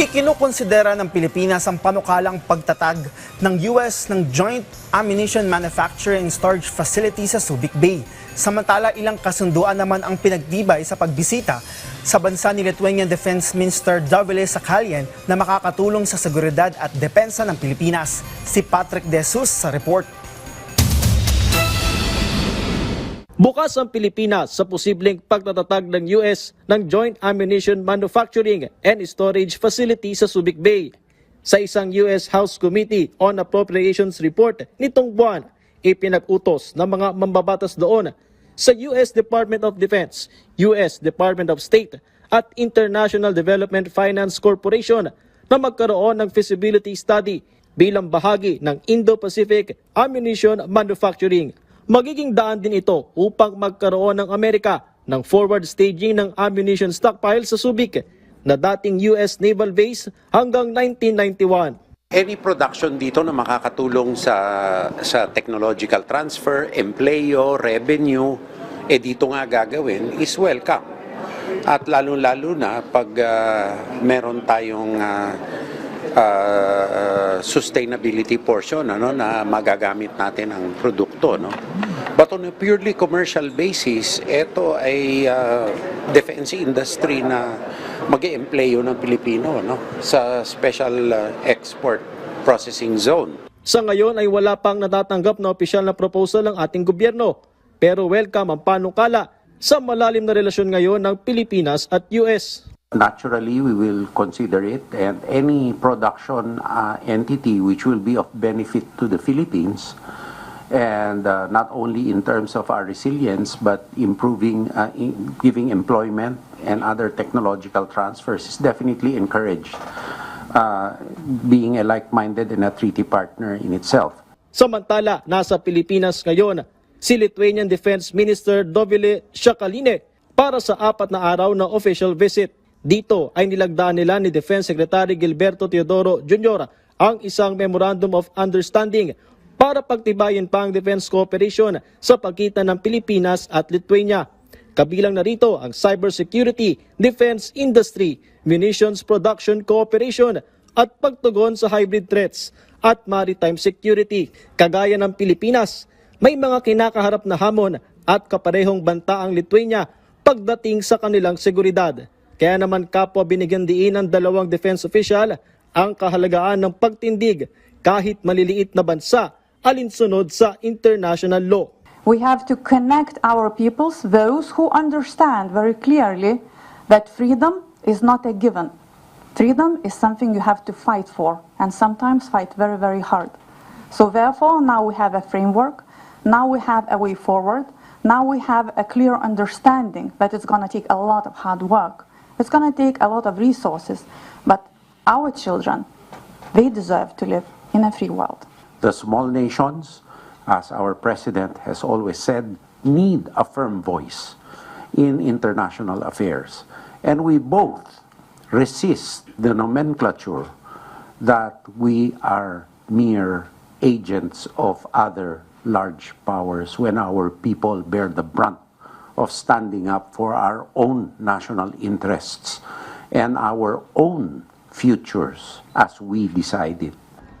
Ikinukonsidera ng Pilipinas ang panukalang pagtatag ng US ng Joint Ammunition Manufacturing and Storage Facility sa Subic Bay. Samantala, ilang kasunduan naman ang pinagdibay sa pagbisita sa bansa ni Lithuanian Defense Minister Davile Sakhalyan na makakatulong sa seguridad at depensa ng Pilipinas. Si Patrick De Jesus sa report. Bukas ang Pilipinas sa posibleng pagtatatag ng US ng Joint Ammunition Manufacturing and Storage Facility sa Subic Bay. Sa isang US House Committee on Appropriations report nitong buwan, ipinag-utos ng mga mambabatas doon sa US Department of Defense, US Department of State at International Development Finance Corporation na magkaroon ng feasibility study bilang bahagi ng Indo-Pacific Ammunition Manufacturing magiging daan din ito upang magkaroon ng Amerika ng forward staging ng ammunition stockpile sa Subic na dating US Naval Base hanggang 1991. Any production dito na makakatulong sa sa technological transfer, empleo, revenue, eh dito nga gagawin is welcome. At lalo-lalo na pag ah, meron tayong ah, ah, sustainability portion ano na magagamit natin ang produkto no. But on a purely commercial basis, ito ay ah, defense industry na mag-eempleyo ng Pilipino no sa special ah, export processing zone. Sa ngayon ay wala pang natatanggap na opisyal na proposal ng ating gobyerno. Pero welcome ang panukala sa malalim na relasyon ngayon ng Pilipinas at US. Naturally, we will consider it, and any production uh, entity which will be of benefit to the Philippines, and uh, not only in terms of our resilience, but improving, uh, in, giving employment and other technological transfers is definitely encouraged, uh, being a like-minded and a treaty partner in itself. Samantala, nasa Pilipinas ngayon si Lithuanian Defense Minister Dovile Shakaline para sa apat na araw na official visit. Dito ay nilagdaan nila ni Defense Secretary Gilberto Teodoro Jr. ang isang Memorandum of Understanding para pagtibayin pa ang defense cooperation sa pagitan ng Pilipinas at Lithuania. Kabilang na rito ang cybersecurity, defense industry, munitions production cooperation at pagtugon sa hybrid threats at maritime security. Kagaya ng Pilipinas, may mga kinakaharap na hamon at kaparehong banta ang Lithuania pagdating sa kanilang seguridad. Kaya naman kapwa binigyan diin ng dalawang defense official ang kahalagaan ng pagtindig kahit maliliit na bansa alinsunod sa international law. We have to connect our peoples, those who understand very clearly that freedom is not a given. Freedom is something you have to fight for, and sometimes fight very, very hard. So, therefore, now we have a framework, now we have a way forward, now we have a clear understanding that it's going to take a lot of hard work, it's going to take a lot of resources, but our children, they deserve to live in a free world. The small nations, as our president has always said, need a firm voice in international affairs. And we both resist the nomenclature that we are mere agents of other large powers when our people bear the brunt of standing up for our own national interests and our own futures as we decide it.